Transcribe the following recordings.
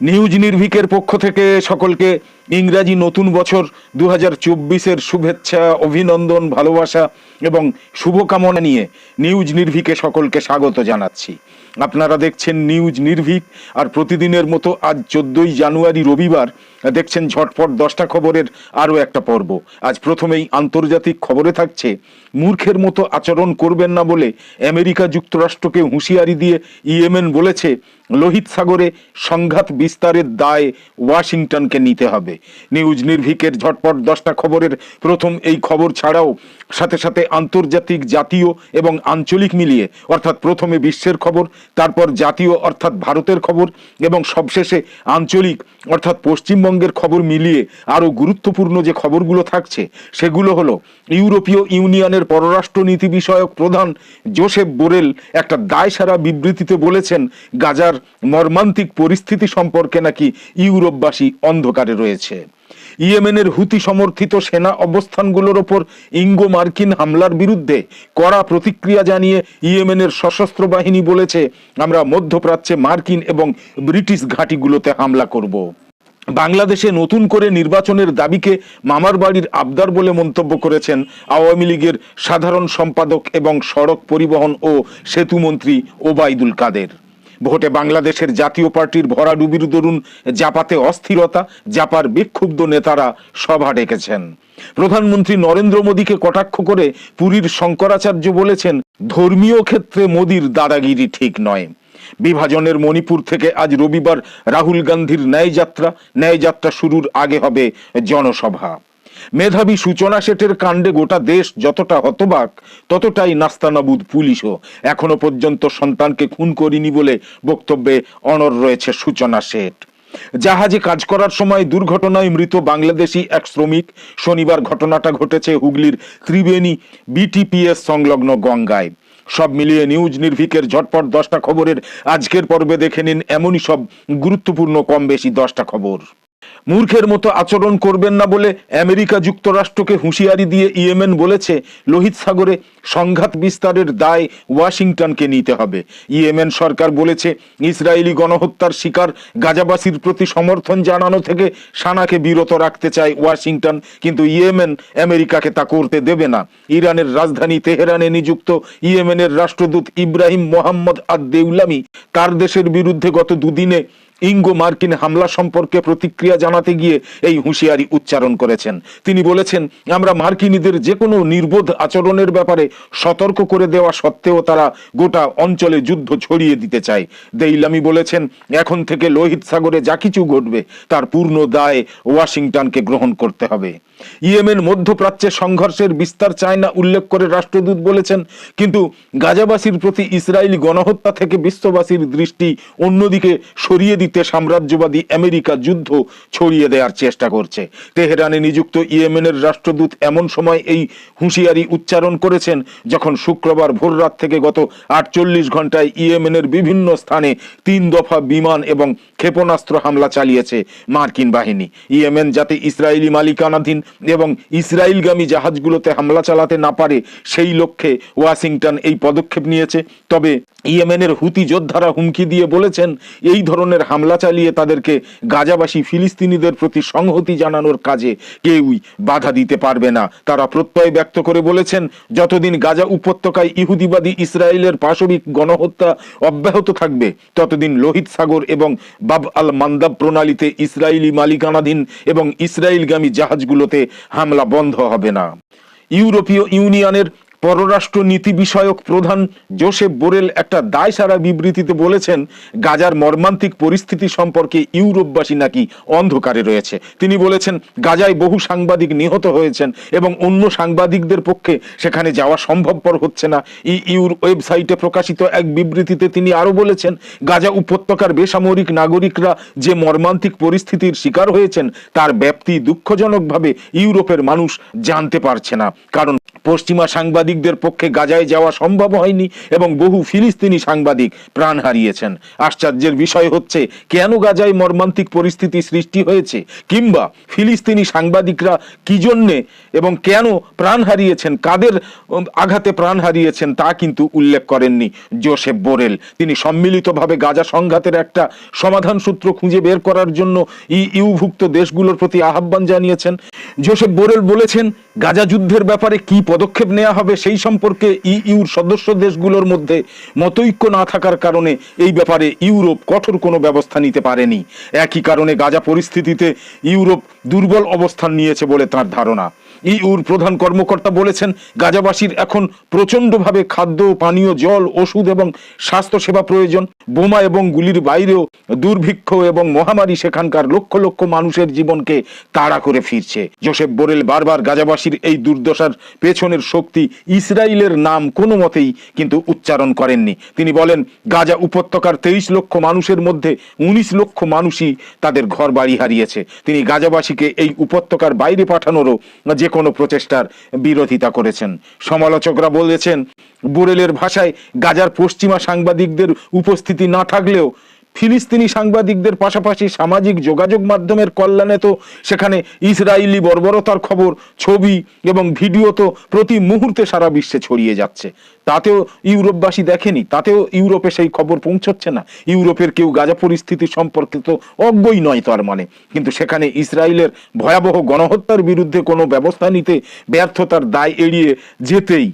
News নির্ভিকের পক্ষ থেকে সকলকে ইংরাজি নতুন বছর দু হাজার শুভেচ্ছা, অভিনন্দন, ভালোবাসা এবং শুভকামনা নিয়ে নিউজ নির্ভিকে সকলকে স্বাগত জানাচ্ছি। আপনারা দেখছেন নিউজ নির্ভীক আর প্রতিদিনের মতো আজ চোদ্দই জানুয়ারি রবিবার দেখছেন ঝটপট দশটা খবরের আরও একটা পর্ব। আজ প্রথমেই আন্তর্জাতিক খবরে থাকছে, মূর্খের মতো আচরণ করবেন না বলে আমেরিকা যুক্তরাষ্ট্রকে হুঁশিয়ারি দিয়ে ইয়েমেন বলেছে, লোহিত সাগরে সংঘাত বিস্তারের দায় ওয়াশিংটনকে নিতে হবে। নিউজ নির্ভীকের ঝটপট দশটা খবরের প্রথম এই খবর ছাড়াও সাথে সাথে আন্তর্জাতিক জাতীয় এবং আঞ্চলিক মিলিয়ে, অর্থাৎ প্রথমে বিশ্বের খবর, তারপর জাতীয়, অর্থাৎ ভারতের খবর এবং সবশেষে আঞ্চলিক, অর্থাৎ পশ্চিমবঙ্গের খবর মিলিয়ে আরও গুরুত্বপূর্ণ যে খবরগুলো থাকছে, সেগুলো হলো ইউরোপীয় ইউনিয়নের পররাষ্ট্রনীতি বিষয়ক প্রধান জোসেফ বোরেল একটা দায়সারা বিবৃতিতে বলেছেন, গাজার মর্মান্তিক পরিস্থিতি সম্পর্কে নাকি ইউরোপবাসী অন্ধকারে রয়েছে। ইয়েমেনের হুতি সমর্থিত সেনা অবস্থানগুলোর ওপর ইঙ্গো মার্কিন হামলার বিরুদ্ধে কড়া প্রতিক্রিয়া জানিয়ে ইয়েমেনের সশস্ত্র বাহিনী বলেছে, আমরা মধ্যপ্রাচ্যে মার্কিন এবং ব্রিটিশ ঘাঁটিগুলোতে হামলা করব। বাংলাদেশে নতুন করে নির্বাচনের দাবিকে মামার বাড়ির আবদার বলে মন্তব্য করেছেন আওয়ামী লীগের সাধারণ সম্পাদক এবং সড়ক পরিবহন ও সেতুমন্ত্রী ওবায়দুল কাদের। ভোটে বাংলাদেশের জাতীয় পার্টির ভরাডুবির দরুন জাপাতে অস্থিরতা, জাপার বিক্ষুব্ধ নেতারা সভা ডেকেছেন। প্রধানমন্ত্রী নরেন্দ্র মোদীকে কটাক্ষ করে পুরীর শঙ্করাচার্য বলেছেন, ধর্মীয় ক্ষেত্রে মোদীর দাদাগিরি ঠিক নয়। বিভাজনের মণিপুর থেকে আজ রবিবার রাহুল গান্ধীর ন্যায়যাত্রা ন্যায়যাত্রা শুরুর আগে হবে জনসভা। মেধাবী সূচনা শেঠের কাণ্ডে গোটা দেশ যতটা হতবাক, ততটাই নাস্তানাবুদ পুলিশও। এখনও পর্যন্ত সন্তানকে খুন করিনি বলে বক্তব্যে অনর রয়েছে সূচনা শেঠ জাহাজে কাজ করার সময় দুর্ঘটনায় মৃত বাংলাদেশি এক শ্রমিক। শনিবার ঘটনাটা ঘটেছে হুগলির ত্রিবেণী বিটিপিএস সংলগ্ন গঙ্গায়। সব মিলিয়ে নিউজ নির্ভিকের ঝটপট দশটা খবরের আজকের পর্বে দেখে নিন এমনই সব গুরুত্বপূর্ণ কম বেশি দশটা খবর। মূর্খের মতো আচরণ করবেন না বলে আমেরিকা যুক্তরাষ্ট্রকে হুঁশিয়ারি দিয়ে ইয়েমেন বলেছে, লোহিত সাগরে সংঘাত বিস্তারের দায় ওয়াশিংটনকে নিতে হবে। ইয়েমেন সরকার বলেছে, ইসরায়েলি গণহত্যার শিকার গাজাবাসীর প্রতি সমর্থন জানানো থেকে সানাকে বিরত রাখতে চায় ওয়াশিংটন, কিন্তু ইয়েমেন আমেরিকাকে তা করতে দেবে না। ইরানের রাজধানী তেহরানে নিযুক্ত ইয়েমেনের রাষ্ট্রদূত ইব্রাহিম মোহাম্মদ আদ দেউলামি তার দেশের বিরুদ্ধে গত দুদিনে ইঙ্গো মার্কিন হামলা সম্পর্কে প্রতিক্রিয়া জানাতে গিয়ে এই হুঁশিয়ারি উচ্চারণ করেছেন। তিনি বলেছেন, আমরা মার্কিনীদের যে কোনো নির্বোধ আচরণের ব্যাপারে সতর্ক করে দেওয়া সত্ত্বেও তারা গোটা অঞ্চলে যুদ্ধ ছড়িয়ে দিতে চায়। দেইলামি বলেছেন, এখন থেকে লোহিত সাগরে যা কিছু ঘটবে, তার পূর্ণ দায় ওয়াশিংটনকে গ্রহণ করতে হবে। ইয়েমেন মধ্যপ্রাচ্যে সংঘর্ষের বিস্তার চায় না উল্লেখ করে রাষ্ট্রদূত বলেছেন, কিন্তু গাজাবাসীর প্রতি ইসরায়েলি গণহত্যা থেকে বিশ্ববাসীর দৃষ্টি অন্যদিকে সরিয়ে দিতে সাম্রাজ্যবাদী আমেরিকা যুদ্ধ ছড়িয়ে দেওয়ার চেষ্টা করছে। তেহরানে নিযুক্ত ইয়েমেনের রাষ্ট্রদূত এমন সময় এই হুঁশিয়ারি উচ্চারণ করেছেন যখন শুক্রবার ভোররাত থেকে গত আটচল্লিশ ঘন্টায় ইয়েমেনের বিভিন্ন স্থানে তিন দফা বিমান এবং ক্ষেপণাস্ত্র হামলা চালিয়েছে মার্কিন বাহিনী। ইয়েমেন যাতে ইসরায়েলি মালিকানাধীন এবং ইসরায়েলগামী জাহাজগুলোতে হামলা চালাতে না পারে, সেই লক্ষ্যে ওয়াশিংটন এই পদক্ষেপ নিয়েছে। তবে ইয়েমেনের হুতি যোদ্ধারা হুমকি দিয়ে বলেছেন, এই ধরনের হামলা চালিয়ে তাদেরকে গাজাবাসী ফিলিস্তিনিদের প্রতি সংহতি জানানোর কাজে কেউই বাধা দিতে পারবে না। তারা প্রত্যয় ব্যক্ত করে বলেছেন, যতদিন গাজা উপত্যকায় ইহুদিবাদী ইসরায়েলের পাশবিক গণহত্যা অব্যাহত থাকবে, ততদিন লোহিত সাগর এবং বাব আল মান্দাব প্রণালীতে ইসরায়েলি মালিকানাধীন এবং ইসরায়েলগামী জাহাজগুলোতে হামলা বন্ধ হবে না। ইউরোপীয় ইউনিয়নের পররাষ্ট্র নীতি বিষয়ক প্রধান জোসেফ বোরেল একটা দায়সারা বিবৃতিতে বলেছেন, গাজার মর্মান্তিক পরিস্থিতি সম্পর্কে ইউরোপবাসী নাকি অন্ধকারে রয়েছে। তিনি বলেছেন, গাজায় বহু সাংবাদিক নিহত হয়েছেন এবং অন্য সাংবাদিকদের পক্ষে সেখানে যাওয়া সম্ভবপর হচ্ছে না। ইউর ওয়েবসাইটে প্রকাশিত এক বিবৃতিতে তিনি আরও বলেছেন, গাজা উপত্যকার বেসামরিক নাগরিকরা যে মর্মান্তিক পরিস্থিতির শিকার হয়েছেন, তার ব্যাপ্তি দুঃখজনকভাবে ইউরোপের মানুষ জানতে পারছে না। কারণ পশ্চিমা সাংবাদিক সাংবাদিকদের পক্ষে গাজায় যাওয়া সম্ভব হয়নি এবং বহু ফিলিস্তিনি সাংবাদিক প্রাণ হারিয়েছেন। আশ্চর্যের বিষয় হচ্ছে, কেন গাজায় মর্মান্তিক পরিস্থিতি সৃষ্টি হয়েছে? কিংবা ফিলিস্তিনি সাংবাদিকরা কি জন্যে এবং কেন প্রাণ হারিয়েছেন? কাদের আঘাতে প্রাণ হারিয়েছেন তা কিন্তু উল্লেখ করেননি জোসেফ বোরেল। তিনি সম্মিলিতভাবে গাজা সংঘাতের একটা সমাধান সূত্র খুঁজে বের করার জন্য ইউভুক্ত দেশগুলোর প্রতি আহ্বান জানিয়েছেন। জোসেফ বোরেল বলেছেন, গাজা যুদ্ধের ব্যাপারে কি পদক্ষেপ নেওয়া হবে সেই সম্পর্কে ইইউর সদস্য দেশগুলোর মধ্যে মতৈক্য না থাকার কারণে এই ব্যাপারে ইউরোপ কঠোর কোনো ব্যবস্থা নিতে পারেনি। একই কারণে গাজা পরিস্থিতিতে ইউরোপ দুর্বল অবস্থান নিয়েছে বলে তার ধারণা। ইউর প্রধান কর্মকর্তা বলেছেন, গাজাবাসীর এখন প্রচণ্ডভাবে খাদ্য, পানীয়, জল, ওষুধ এবং স্বাস্থ্যসেবা প্রয়োজন। বোমা এবং গুলির বাইরেও দুর্ভিক্ষ এবং মহামারী সেখানকার লক্ষ লক্ষ মানুষের জীবনকে তাড়া করে ফিরছে। জোসেফ বোরেল বারবার গাজাবাসীর এই দুর্দশার পেছনের শক্তি ইসরায়েলের নাম কোনো মতেই কিন্তু উচ্চারণ করেননি। তিনি বলেন, গাজা উপত্যকার তেইশ লক্ষ মানুষের মধ্যে উনিশ লক্ষ মানুষই তাদের ঘর বাড়ি হারিয়েছে। তিনি গাজাবাসীকে এই উপত্যকার বাইরে পাঠানোরও যে কোনো প্রচেষ্টার বিরোধিতা করেছেন। সমালোচকরা বলেছেন বোরেলের ভাষায় গাজার পশ্চিমা সাংবাদিকদের উপস্থিতি না থাকলেও ফিলিস্তিনি সাংবাদিকদের পাশাপাশি সামাজিক যোগাযোগ মাধ্যমের কল্যাণে তো সেখানে ইসরায়েলি বর্বরতার খবর, ছবি এবং ভিডিও তো প্রতি মুহূর্তে সারা বিশ্বে ছড়িয়ে যাচ্ছে। তাতেও ইউরোপবাসী দেখেনি, তাতেও ইউরোপে সেই খবর পৌঁছচ্ছে না। ইউরোপের কেউ গাজা পরিস্থিতি সম্পর্কে তো অজ্ঞই নয় তার মানে। কিন্তু সেখানে ইসরায়েলের ভয়াবহ গণহত্যার বিরুদ্ধে কোনো ব্যবস্থা নিতে ব্যর্থতার দায় এড়িয়ে যেতেই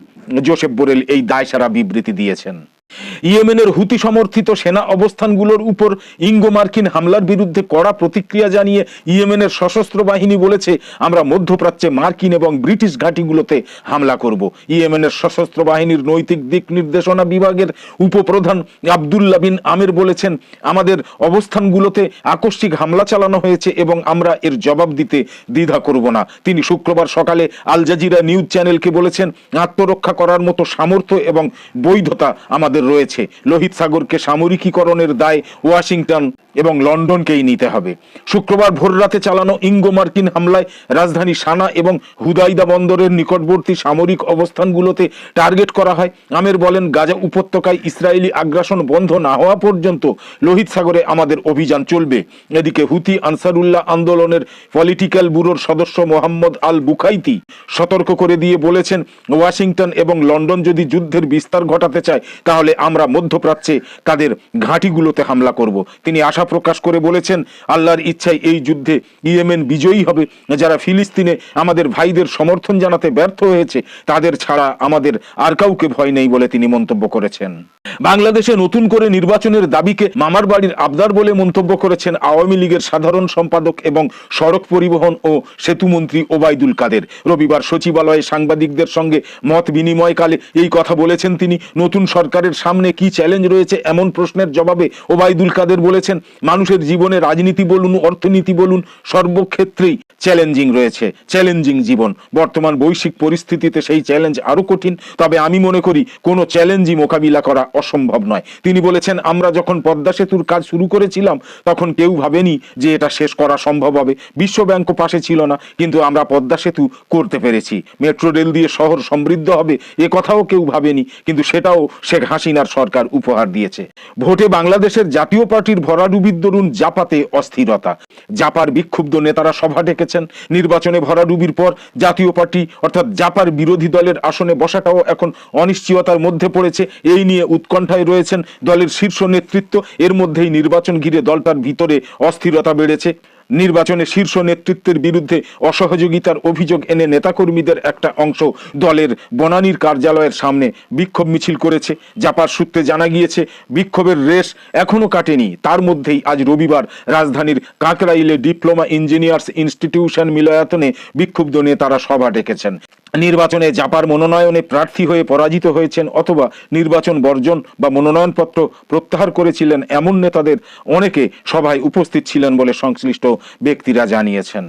জোসেফ বোরেল এই দায় সারা বিবৃতি দিয়েছেন। ইয়েমেনের হুতি সমর্থিত সেনা অবস্থানগুলোর উপর ইঙ্গো মার্কিন হামলার বিরুদ্ধে কড়া প্রতিক্রিয়া জানিয়ে ইয়েমেনের সশস্ত্র বাহিনী বলেছে, আমরা মধ্যপ্রাচ্যে মার্কিন এবং ব্রিটিশ ঘাঁটিগুলোতে হামলা করব। ইয়েমেনের সশস্ত্র বাহিনীর নৈতিক দিক নির্দেশনা বিভাগের উপপ্রধান আবদুল্লা বিন আমির বলেছেন, আমাদের অবস্থানগুলোতে আকস্মিক হামলা চালানো হয়েছে এবং আমরা এর জবাব দিতে দ্বিধা করব না। তিনি শুক্রবার সকালে আল জাজিরা নিউজ চ্যানেলকে বলেছেন, আত্মরক্ষা করার মতো সামর্থ্য এবং বৈধতা আমাদের রয়েছে। লোহিত সাগরকে সামরিকীকরণের দায় ওয়াশিংটন এবং লন্ডনকেই নিতে হবে। শুক্রবার ভোররাতে চালানো ইঙ্গো মার্কিন হামলায় রাজধানী সানা এবং হুদাইদা বন্দরের নিকটবর্তী সামরিক অবস্থানগুলোতে টার্গেট করা হয়। আমের বলেন, গাজা উপত্যকায় ইসরায়েলি আগ্রাসন বন্ধ না হওয়া পর্যন্ত লোহিত সাগরে আমাদের অভিযান চলবে। এদিকে হুতি আনসারুল্লাহ আন্দোলনের পলিটিক্যাল ব্যুরোর সদস্য মোহাম্মদ আল বুখাইতি সতর্ক করে দিয়ে বলেছেন, ওয়াশিংটন এবং লন্ডন যদি যুদ্ধের বিস্তার ঘটাতে চায়, তাহলে আমরা মধ্যপ্রাচ্যে তাদের ঘাঁটিগুলোতে হামলা করব। তিনি আশা প্রকাশ করে বলেছেন, আল্লাহর ইচ্ছায় এই যুদ্ধে ইয়েমেন বিজয়ী হবে। যারা ফিলিস্তিনে আমাদের ভাইদের সমর্থন জানাতে ব্যর্থ হয়েছে, তাদের ছাড়া আমাদের আর কাউকে ভয় নেই বলে তিনি মন্তব্য করেছেন। বাংলাদেশে নতুন করে নির্বাচনের দাবিকে মামার বাড়ির আবদার বলে মন্তব্য করেছেন আওয়ামী লীগের সাধারণ সম্পাদক এবং সড়ক পরিবহন ও সেতুমন্ত্রী ওবায়দুল কাদের। রবিবার সচিবালয়ে সাংবাদিকদের সঙ্গে মত বিনিময়কালে এই কথা বলেছেন তিনি। নতুন সরকারের সামনে কি চ্যালেঞ্জ রয়েছে এমন প্রশ্নের জবাবে ওবায়দুল কাদের বলেছেন, মানুষের জীবনে রাজনীতি বলুন, অর্থনীতি বলুন, সর্বক্ষেত্রেই চ্যালেঞ্জিং রয়েছে চ্যালেঞ্জিং জীবন। বর্তমান বৈশ্বিক পরিস্থিতিতে সেই চ্যালেঞ্জ আরও কঠিন, তবে আমি মনে করি কোনো চ্যালেঞ্জই মোকাবিলা করা অসম্ভব নয়। তিনি বলেছেন, আমরা যখন পদ্মা সেতুর কাজ শুরু করেছিলাম, তখন কেউ ভাবেনি যে এটা শেষ করা সম্ভব হবে। বিশ্ব ব্যাংকও পাশে ছিল না, কিন্তু আমরা পদ্মা সেতু করতে পেরেছি। মেট্রো রেল দিয়ে শহর সমৃদ্ধ হবে, এ কথাও কেউ ভাবেনি, কিন্তু সেটাও শেখ হাসিনার সরকার উপহার দিয়েছে। ভোটে বাংলাদেশের জাতীয় পার্টির ভরাডুবির দরুন জাপাতে অস্থিরতা। জাপার বিক্ষুব্ধ নেতারা সভা ডেকেছেন। নির্বাচনে ভরাডুবির পর জাতীয় পার্টি অর্থাৎ জাপার বিরোধী দলের আসনে বসাটাও এখন অনিশ্চয়তার মধ্যে পড়েছে। এই নিয়ে উৎকণ্ঠায় রয়েছেন দলের শীর্ষ নেতৃত্ব। এর মধ্যেই নির্বাচন ঘিরে দলটার ভিতরে অস্থিরতা বেড়েছে। নির্বাচনে শীর্ষ নেতৃত্বের বিরুদ্ধে অসহযোগিতার অভিযোগ এনে নেতাকর্মীদের একটা অংশ দলের বনানীর কার্যালয়ের সামনে বিক্ষোভ মিছিল করেছে। জাপার সূত্রে জানা গিয়েছে, বিক্ষোভের রেশ এখনও কাটেনি। তার মধ্যেই আজ রবিবার রাজধানীর কাকরাইলে ডিপ্লোমা ইঞ্জিনিয়ার্স ইনস্টিটিউশন মিলয়াতনে বিক্ষুব্ধ নেতারা সভা ডেকেছেন। নির্বাচনে জাপার মনোনয়নে প্রার্থী হয়ে পরাজিত হয়েছেন অথবা নির্বাচন বর্জন বা মনোনয়নপত্র প্রত্যাহার করেছিলেন এমন নেতাদের অনেকে সভায় উপস্থিত ছিলেন বলে সংশ্লিষ্ট ব্যক্তিরা জানিয়েছেন।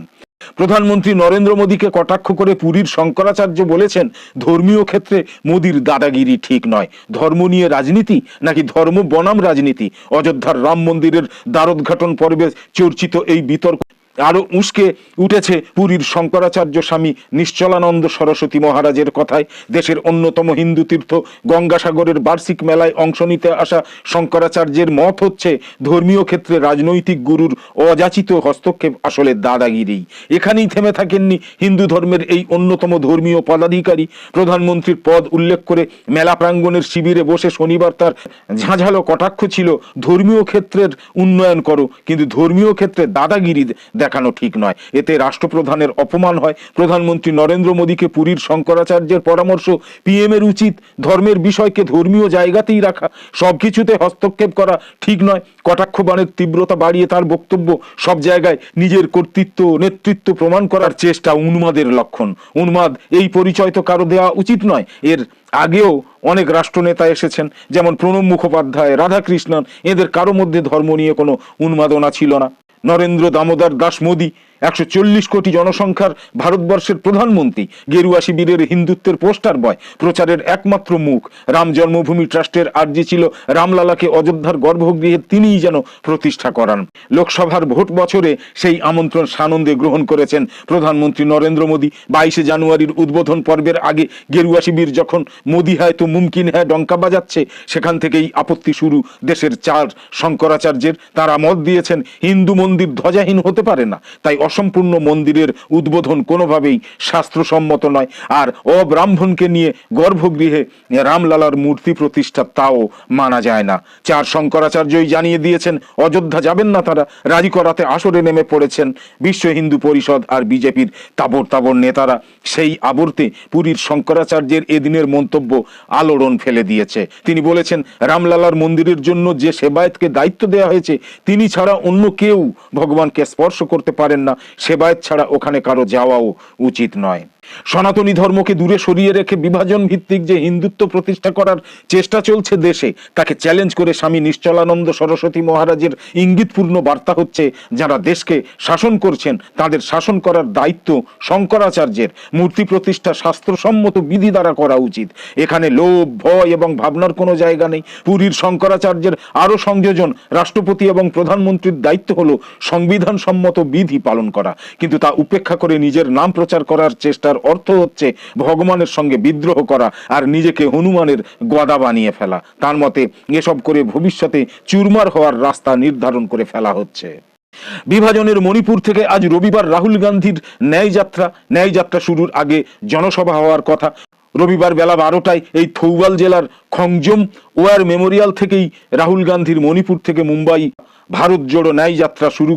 প্রধানমন্ত্রী নরেন্দ্র মোদীকে কটাক্ষ করে পুরীর শঙ্করাচার্য বলেছেন, ধর্মীয় ক্ষেত্রে মোদীর দাদাগিরি ঠিক নয়। ধর্ম নিয়ে রাজনীতি নাকি ধর্ম বনাম রাজনীতি? অযোধ্যার রাম মন্দিরের দ্বারোদ্ঘাটন পর্বে চর্চিত এই বিতর্ক আরও উস্কে উঠেছে পুরীর শঙ্করাচার্য স্বামী নিশ্চলানন্দ সরস্বতী মহারাজের কথায়। দেশের অন্যতম হিন্দু তীর্থ গঙ্গাসাগরের বার্ষিক মেলায় অংশ নিতে আসা শঙ্করাচার্যের মত হচ্ছে, ধর্মীয় ক্ষেত্রে রাজনৈতিক গুরুর অযাচিত হস্তক্ষেপ আসলে দাদাগিরি। এখানেই থেমে থাকেননি হিন্দু ধর্মের এই অন্যতম ধর্মীয় পদাধিকারী। প্রধানমন্ত্রীর পদ উল্লেখ করে মেলা প্রাঙ্গণের শিবিরে বসে শনিবার তার ঝাঁঝালো কটাক্ষ ছিল, ধর্মীয় ক্ষেত্রের উন্নয়ন করো, কিন্তু ধর্মীয় ক্ষেত্রে দাদাগিরি দেখানো ঠিক নয়। এতে রাষ্ট্রপ্রধানের অপমান হয়। প্রধানমন্ত্রী নরেন্দ্র মোদীকে পুরীর শঙ্করাচার্যের পরামর্শ পিএম এর উচিত, ধর্মের বিষয়কে ধর্মীয় জায়গাতেই রাখা, সবকিছুতে হস্তক্ষেপ করা ঠিক নয়। কটাক্ষ বাণের তীব্রতা বাড়িয়ে তার বক্তব্য, সব জায়গায় নিজের কর্তৃত্ব, নেতৃত্ব প্রমাণ করার চেষ্টা উন্মাদের লক্ষণ। উন্মাদ, এই পরিচয় তো কারও দেওয়া উচিত নয়। এর আগেও অনেক রাষ্ট্রনেতা এসেছেন, যেমন প্রণব মুখোপাধ্যায়, রাধাকৃষ্ণন, এদের কারও মধ্যে ধর্ম নিয়ে কোনো উন্মাদনা ছিল না। নরেন্দ্র দামোদর দাস মোদী একশো চল্লিশ কোটি জনসংখ্যার ভারতবর্ষের প্রধানমন্ত্রী। গেরুয়া শিবিরের হিন্দুত্বের পোস্টার বয়। প্রচারের একমাত্র মুখ। রাম জন্মভূমি ট্রাস্টের আর্জি ছিল রামলালাকে অযোধ্যার গর্ভগৃহে তিনিই যেন প্রতিষ্ঠা করান। লোকসভার ভোট বছরে সেই আমন্ত্রণ সানন্দে গ্রহণ করেছেন প্রধানমন্ত্রী নরেন্দ্র মোদী। বাইশে জানুয়ারির উদ্বোধন পর্বের আগে গেরুয়া শিবির যখন মোদী হয় তো মুমকিন হ্যাঁ ডঙ্কা বাজাচ্ছে, সেখান থেকেই আপত্তি শুরু দেশের চার শঙ্করাচার্যের। তারা মত দিয়েছেন, হিন্দু মন্দির ধ্বজাহীন হতে পারে না। তাই অসম্পূর্ণ মন্দিরের উদ্বোধন কোনোভাবেই শাস্ত্রসম্মত নয়। আর অব্রাহ্মণকে নিয়ে গর্ভগৃহে রামলালার মূর্তি প্রতিষ্ঠা তাও মানা যায় না। চার শঙ্করাচার্যই জানিয়ে দিয়েছেন, অযোধ্যা যাবেন না তারা। রাজি করাতে আসরে নেমে পড়েছেন বিশ্ব হিন্দু পরিষদ আর বিজেপির তাবর তাবর নেতারা। সেই আবর্তে পুরীর শঙ্করাচার্যের এদিনের মন্তব্য আলোড়ন ফেলে দিয়েছে। তিনি বলেছেন, রামলালার মন্দিরের জন্য যে সেবায়েতকে দায়িত্ব দেওয়া হয়েছে, তিনি ছাড়া অন্য কেউ ভগবানকে স্পর্শ করতে পারেন না। সেবায়েত ছাড়া ওখানে কারও যাওয়াও উচিত নয়। সনাতনী ধর্মকে দূরে সরিয়ে রেখে বিভাজন ভিত্তিক যে হিন্দুত্ব প্রতিষ্ঠা করার চেষ্টা চলছে দেশে, তাকে চ্যালেঞ্জ করে স্বামী নিশ্চলানন্দ সরস্বতী মহারাজের ইঙ্গিতপূর্ণ বার্তা হচ্ছে, যারা দেশকে শাসন করছেন, তাদের শাসন করার দায়িত্ব শঙ্করাচার্যের। মূর্তি প্রতিষ্ঠা শাস্ত্রসম্মত বিধি দ্বারা করা উচিত। এখানে লোভ, ভয় এবং ভাবনার কোনো জায়গা নেই। পুরীর শঙ্করাচার্যের আরও সংযোজন রাষ্ট্রপতি এবং প্রধানমন্ত্রীর দায়িত্ব হলো সংবিধান সম্মত বিধি পালন করা। কিন্তু তা উপেক্ষা করে নিজের নাম প্রচার করার চেষ্টার অর্থ হচ্ছে ভগবানের সঙ্গে বিদ্রোহ করা আর নিজেকে হনুমানের গদা বানিয়ে ফেলা। তার মতে এসব করে ভবিষ্যতে চুরমার হওয়ার রাস্তা নির্ধারণ করে ফেলা হচ্ছে। বিভাজনের মণিপুর থেকে আজ রবিবার রাহুল গান্ধীর ন্যায়যাত্রা ন্যায়যাত্রা ন্যায় যাত্রা শুরুর আগে জনসভা হওয়ার কথা। রবিবার বেলা বারোটায় এই থৌবাল জেলার খংজম ওয়ার মেমোরিয়াল থেকেই রাহুল গান্ধীর মণিপুর থেকে মুম্বাই ভারত জোড়ো ন্যায় যাত্রা শুরু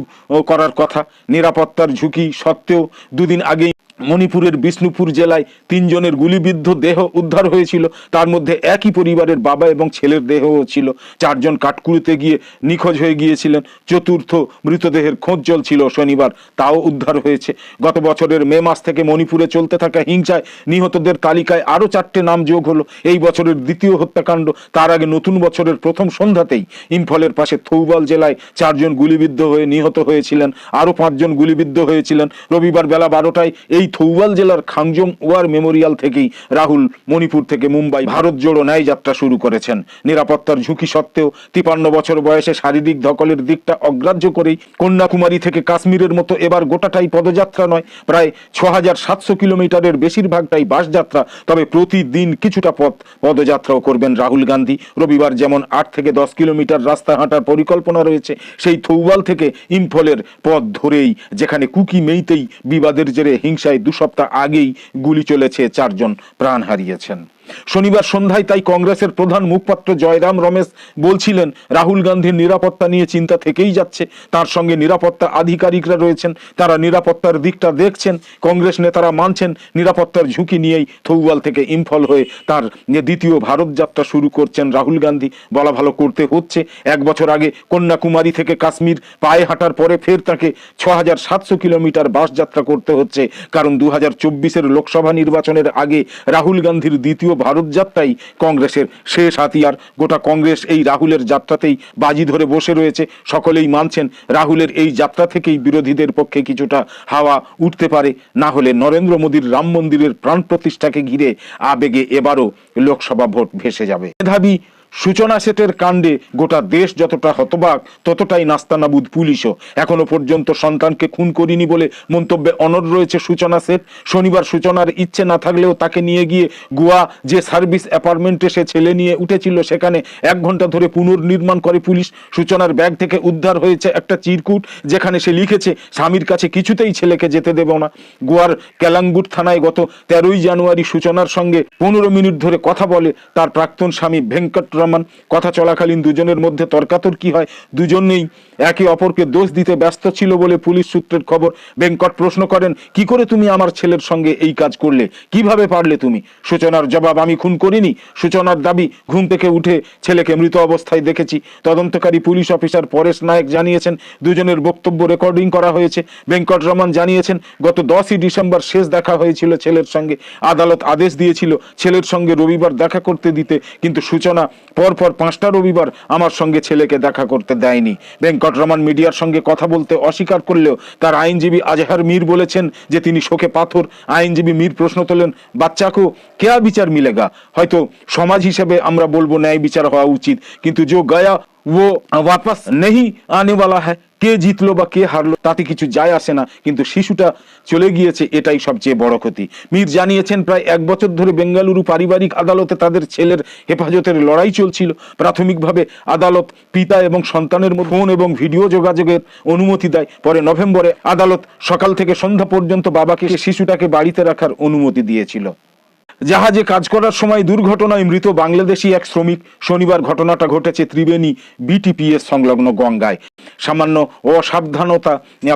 করার কথা। নিরাপত্তার ঝুঁকি সত্ত্বেও দুদিন আগেই মণিপুরের বিষ্ণুপুর জেলায় তিনজনের গুলিবিদ্ধ দেহ উদ্ধার হয়েছিল। তার মধ্যে একই পরিবারের বাবা এবং ছেলের দেহও ছিল। চারজন কাঠকুড়িতে গিয়ে নিখোঁজ হয়ে গিয়েছিলেন। চতুর্থ মৃতদেহের খোঁজ চলছিল শনিবার, তাও উদ্ধার হয়েছে। গত বছরের মে মাস থেকে মণিপুরে চলতে থাকা হিংসায় নিহতদের তালিকায় আরও চারটে নাম যোগ হলো। এই বছরের দ্বিতীয় হত্যাকাণ্ড, তার আগে নতুন বছরের প্রথম সন্ধ্যাতেই ইম্ফলের পাশে থৌবাল জেলায় চারজন গুলিবিদ্ধ হয়ে নিহত হয়েছিলেন, আরও পাঁচজন গুলিবিদ্ধ হয়েছিলেন। রবিবার বেলা বারোটায় এই থৌবাল জেলার খাংজং ওয়ার মেমোরিয়াল থেকেই রাহুল মণিপুর থেকে মুম্বাই ভারত জোড়ো ন্যায় যাত্রা শুরু করেছেন। নিরাপত্তার ঝুঁকি সত্ত্বেও তিপান্ন বছর বয়সে শারীরিক ধকলের দিকটা অগ্রাহ্য করেই কন্যাকুমারী থেকে কাশ্মীরের মতো এবার গোটাটাই পদযাত্রা নয়, প্রায় ছ হাজার সাতশো কিলোমিটারের বেশিরভাগটাই বাসযাত্রা, তবে প্রতিদিন কিছুটা পথ পদযাত্রাও করবেন রাহুল গান্ধী। রবিবার যেমন আট থেকে দশ কিলোমিটার রাস্তা হাঁটার পরিকল্পনা রয়েছে, সেই থৌবাল থেকে ইম্ফলের পথ ধরেই, যেখানে কুকি মেইতেই বিবাদের জেরে হিংসায় দু সপ্তাহ আগেই গুলি চলেছে, চারজন প্রাণ হারিয়েছেন। শনিবার সন্ধ্যায় তাই কংগ্রেসের প্রধান মুখপাত্র জয়রাম রমেশ বলছিলেন, রাহুল গান্ধীর নিরাপত্তা নিয়ে চিন্তা থেকেই যাচ্ছে। তার সঙ্গে নিরাপত্তা আধিকারিকরা রয়েছেন, তারা নিরাপত্তার দিকটা দেখছেন, কংগ্রেস নেতারা মানছেন নিরাপত্তার ঝুঁকি নিয়েই থৌবাল থেকে ইম্ফল হয়ে তার দ্বিতীয় ভারত যাত্রা শুরু করছেন রাহুল গান্ধী, বলা ভালো করতে হচ্ছে। এক বছর আগে কন্যাকুমারী থেকে কাশ্মীর পায়ে হাঁটার পরে ফের তাকে ছ কিলোমিটার বাস যাত্রা করতে হচ্ছে। কারণ দু হাজার লোকসভা নির্বাচনের আগে রাহুল গান্ধীর দ্বিতীয় ভারত যাত্রাই কংগ্রেসের শেষ হাতিয়ার। গোটা কংগ্রেস এই রাহুলের যাত্রাতেই বাজি ধরে বসে রয়েছে। সকলেই মানছেন রাহুলের এই যাত্রা থেকেই বিরোধীদের পক্ষে কিছুটা হাওয়া উঠতে পারে। না হলে নরেন্দ্র মোদীর রাম মন্দিরের প্রাণ প্রতিষ্ঠাকে ঘিরে আবেগে এবারও লোকসভা ভোট ভেসে যাবে। মেধাবী সূচনা সেটের কাণ্ডে গোটা দেশ যতটা হতবাক, ততটাই নাস্তানাবুদ পুলিশও। এখনও পর্যন্ত সন্তানকে খুন করিনি বলে মন্তব্যে অনর রয়েছে সূচনা সেট। শনিবার সূচনার ইচ্ছে না থাকলেও তাকে নিয়ে গিয়ে গোয়া যে সার্ভিস অ্যাপার্টমেন্টে সে ছেলে নিয়ে উঠেছিল, সেখানে এক ঘণ্টা ধরে পুনর্নির্মাণ করে পুলিশ সূচনার ব্যাগ থেকে উদ্ধার হয়েছে একটা চিরকুট, যেখানে সে লিখেছে, স্বামীর কাছে কিছুতেই ছেলেকে যেতে দেব না। গোয়ার ক্যালাঙ্গুট থানায় গত তেরোই জানুয়ারি সূচনার সঙ্গে পনেরো মিনিট ধরে কথা বলে তার প্রাক্তন স্বামী ভেঙ্কটরমন কথা চলাকালীন দুজনের মধ্যে তর্কাতর্কি হয়। দুজনেই একে অপরকে দোষ দিতে ব্যস্ত ছিল বলে পুলিশ সূত্রের খবর। ভেঙ্কট প্রশ্ন করেন, কি করে তুমি আমার ছেলের সঙ্গে এই কাজ করলে? কীভাবে পারলে তুমি? সূচনার জবাব, আমি খুন করিনি। সূচনার দাবি, ঘুম থেকে উঠে ছেলেকে মৃত অবস্থায় দেখেছি। তদন্তকারী পুলিশ অফিসার পরেশ নায়ক জানিয়েছেন, দুজনের বক্তব্য রেকর্ডিং করা হয়েছে। ভেঙ্কটরমন জানিয়েছেন, গত দশই ডিসেম্বর শেষ দেখা হয়েছিল ছেলের সঙ্গে। আদালত আদেশ দিয়েছিল ছেলের সঙ্গে রবিবার দেখা করতে দিতে। কিন্তু সূচনা পরপর পাঁচটা রবিবার আমার সঙ্গে ছেলেকে দেখা করতে দেয়নি। ভেঙ্কটরমন মিডিয়ার সঙ্গে কথা বলতে অস্বীকার করলেও তার আইনজীবী আজহার মীর বলেছেন যে তিনি শোকে পাথর। আইনজীবী মীর প্রশ্ন তোলেন, বাচ্চাকো, কেয়া বিচার মিলেগা? হয়তো সমাজ হিসেবে আমরা বলব ন্যায় বিচার হওয়া উচিত, কিন্তু যে গয়া ও ওয়াপাস নেই আনে वाला है কে জিতলো বা কে হারলো তাতে কিছু যায় আসে না কিন্তু শিশুটা চলে গিয়েছে এটাই সবচেয়ে বড় ক্ষতি মীর জানিয়েছেন প্রায় এক বছর ধরে বেঙ্গালুরু পারিবারিক আদালতে তাদের ছেলের হেফাজতের লড়াই চলছিল প্রাথমিকভাবে আদালত পিতা এবং সন্তানের মধ্যে ফোন এবং ভিডিও যোগাযোগের অনুমতি দেয় পরে নভেম্বরে আদালত সকাল থেকে সন্ধ্যা পর্যন্ত বাবাকে শিশুটাকে বাড়িতে রাখার অনুমতি দিয়েছিল জাহাজে কাজ করার সময় দুর্ঘটনায় মৃত বাংলাদেশি এক শ্রমিক শনিবার ঘটনাটা ঘটেছে ত্রিবেণী বিটিপিএস সংলগ্ন গঙ্গায়। সামান্য অসাবধানতা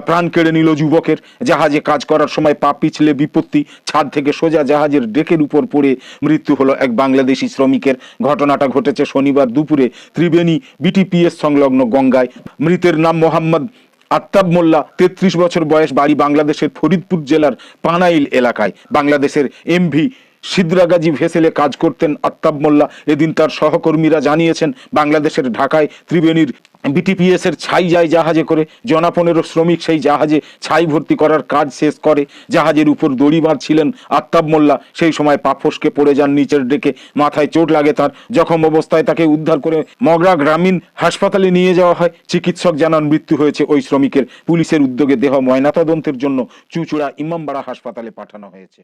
প্রাণ কেড়ে নিল যুবকের। জাহাজে কাজ করার সময় পা পিছলে বিপত্তি, ছাদ থেকে সোজা জাহাজের ডেকের উপর পড়ে মৃত্যু হলো এক বাংলাদেশি শ্রমিকের। ঘটনাটা ঘটেছে শনিবার দুপুরে ত্রিবেণী বিটিপিএস সংলগ্ন গঙ্গায়। মৃতের নাম মোহাম্মদ আত্তাব মোল্লা, তেত্রিশ বছর বয়স, বাড়ি বাংলাদেশের ফরিদপুর জেলার পানাইল এলাকায়। বাংলাদেশের এমভি সিদ্রাগাজী ভেসেলে কাজ করতেন আত্তাব মোল্লা। এদিন তার সহকর্মীরা জানিয়েছেন, বাংলাদেশের ঢাকায় ত্রিবেণীর বিটিপিএস এর ছাই যায় জাহাজে করে জনা পনেরো শ্রমিক সেই জাহাজে ছাই ভর্তি করার কাজ শেষ করে। জাহাজের উপর দড়ি ছিলেন আত্তাব মোল্লা। সেই সময় পা ফসকে পড়ে যান, নিচের ডেকে মাথায় চোট লাগে তার। জখম অবস্থায় তাকে উদ্ধার করে মগরা গ্রামীণ হাসপাতালে নিয়ে যাওয়া হয়। চিকিৎসক জানান, মৃত্যু হয়েছে ওই শ্রমিকের। পুলিশের উদ্যোগে দেহ ময়নাতদন্তের জন্য চুচুড়া ইমামবাড়া হাসপাতালে পাঠানো হয়েছে।